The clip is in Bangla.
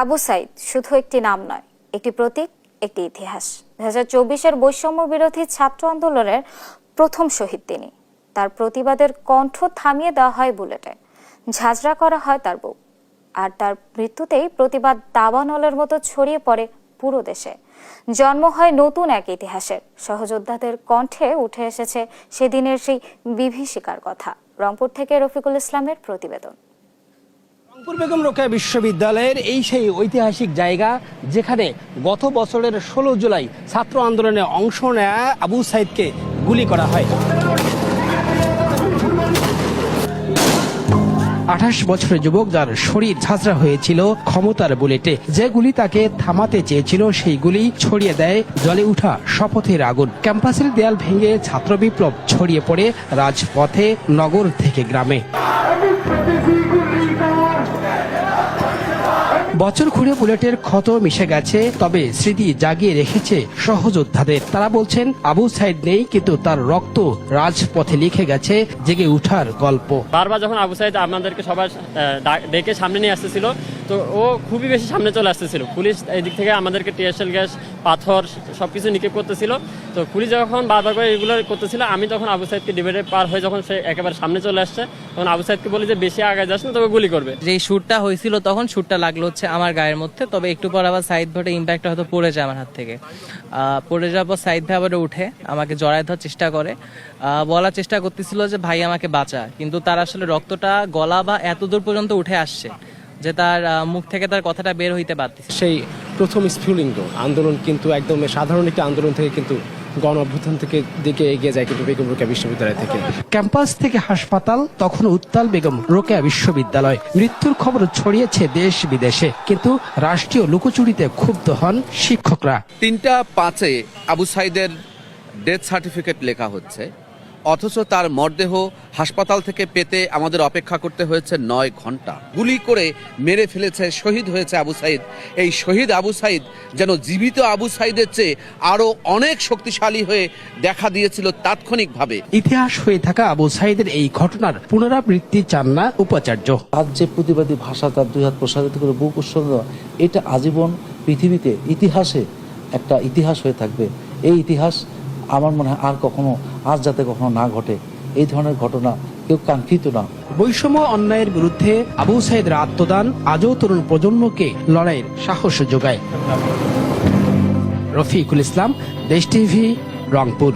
আবু সাইদ শুধু একটি নাম নয়, একটি প্রতীক, একটি ইতিহাস। দু হাজার চব্বিশের বৈষম্য বিরোধী ছাত্র আন্দোলনের প্রথম শহীদ তিনি। তার প্রতিবাদের কণ্ঠ থামিয়ে দেওয়া হয় বুলেটে। ঝাঁঝরা করা হয় তার বুক আর তার মৃত্যুতেই প্রতিবাদ দাবানলের মতো ছড়িয়ে পড়ে পুরো দেশে। জন্ম হয় নতুন এক ইতিহাসের। সহযোদ্ধাদের কণ্ঠে উঠে এসেছে সেদিনের সেই বিভীষিকার কথা। রংপুর থেকে রফিকুল ইসলামের প্রতিবেদন। রংপুর বেগম রোকেয়া বিশ্ববিদ্যালয়ের এই সেই ঐতিহাসিক জায়গা যেখানে গত বছরের ষোলো জুলাই ছাত্র আন্দোলনে অংশ নেয়া আবু সাইদকে গুলি করা হয়। আঠাশ বছরের যুবক যার শরীর ঝাঁঝরা হয়েছিল ক্ষমতার বুলেটে যে গুলি তাকে থামাতে চেয়েছিল সেই গুলি ছড়িয়ে দেয় জলে উঠা শপথের আগুন। ক্যাম্পাসের দেয়াল ভেঙে ছাত্র বিপ্লব ছড়িয়ে পড়ে রাজপথে নগর থেকে গ্রামে। বছর ঘুরে বুলেটের ক্ষত মিশে গেছে, তবে স্মৃতি জাগিয়ে রেখেছে সহযোদ্ধাদের। তারা বলছেন, আবু সাইদ নেই, কিন্তু তার রক্ত রাজপথে লিখে গেছে, জেগে উঠার গল্প। বারবার যখন আবু সাইদ আমাদেরকে সবার ডেকে সামনে নিয়ে আসতেছিল তো ও খুবই বেশি সামনে চলে আসতেছিল। পুলিশ এই দিক থেকে আমাদেরকে টিএসএল গ্যাস, পাথর, সবকিছু নিক্ষেপ করতেছিল। তো পুলিশ যখন বারবার করে এগুলো করতেছিল, আমি তখন আবু সাইদকে ডিবেটে পার হয়ে যখন সে একেবারে সামনে চলে আসছে, তখন আবু সাইদকে বলি যে, বেশি আগে যাস না, তবে গুলি করবে। যেই শ্যুটটা হয়েছিল তখন, শ্যুটটা লাগল হচ্ছে আমার গায়ের মধ্যে। তবে একটু পর আবার সাইড ভোটে ইম্প্যাক্ট হয়তো পড়ে যায় আমার হাত থেকে। পড়ে যাওয়ার পর সাইড ভাই আবার উঠে, আমাকে জড়ায় ধরার চেষ্টা করে। বলার চেষ্টা করতেছিল যে, ভাই, আমাকে বাঁচা। কিন্তু তার আসলে রক্তটা গলা বা এত দূর পর্যন্ত উঠে আসছে। যে তার মুখ থেকে তার কথাটা বের হইতে পারতেছে। সেই প্রথম স্ফুলিঙ্গ আন্দোলন কিন্তু একদম সাধারণ একটি আন্দোলন থেকে কিন্তু গণ অভ্যুত্থান থেকে দিকে এগিয়ে যায় কিন্তু বেগম রোকেয়া বিশ্ববিদ্যালয় থেকে। ক্যাম্পাস থেকে হাসপাতাল তখন উত্তাল বেগম রোকেয়া বিশ্ববিদ্যালয়। মৃত্যুর খবর ছড়িয়েছে দেশ বিদেশে। কিন্তু রাষ্ট্রীয় লুকোচুরিতে ক্ষুব্ধ হন শিক্ষকরা। তিনটা পাঁচে আবু সাইদের ডেথ সার্টিফিকেট লেখা হচ্ছে। অথচ তার মরদেহ হাসপাতাল থেকে পেতে আমাদের অপেক্ষা করতে হয়েছে নয় ঘণ্টা। গুলি করে মেরে ফেলেছে শহীদ হয়েছে আবু সাইদ। এই শহীদ আবু সাইদ যেন জীবিত আবু সাইদের চেয়ে আরও অনেক শক্তিশালী হয়ে দেখা দিয়েছিল তাৎক্ষণিকভাবে। ইতিহাস হয়ে থাকা আবু সাইদের এই ঘটনার পুনরাবৃত্তি চান না উপাচার্য। তার যে প্রতিবাদী ভাষা তার দুই হাত প্রসারিত করে বুক উৎসর্গ এটা আজীবন পৃথিবীতে ইতিহাসে একটা ইতিহাস হয়ে থাকবে। এই ইতিহাস আমার মনে হয় আর কখনো আর যাতে কখনো না ঘটে। এই ধরনের ঘটনা কেউ কাঙ্ক্ষিত না। বৈষম্য অন্যায়ের বিরুদ্ধে আবু সাইদের আত্মদান আজও তরুণ প্রজন্মকে লড়াইয়ের সাহস যোগায়। রফিকুল ইসলাম, দেশ টিভি, রংপুর।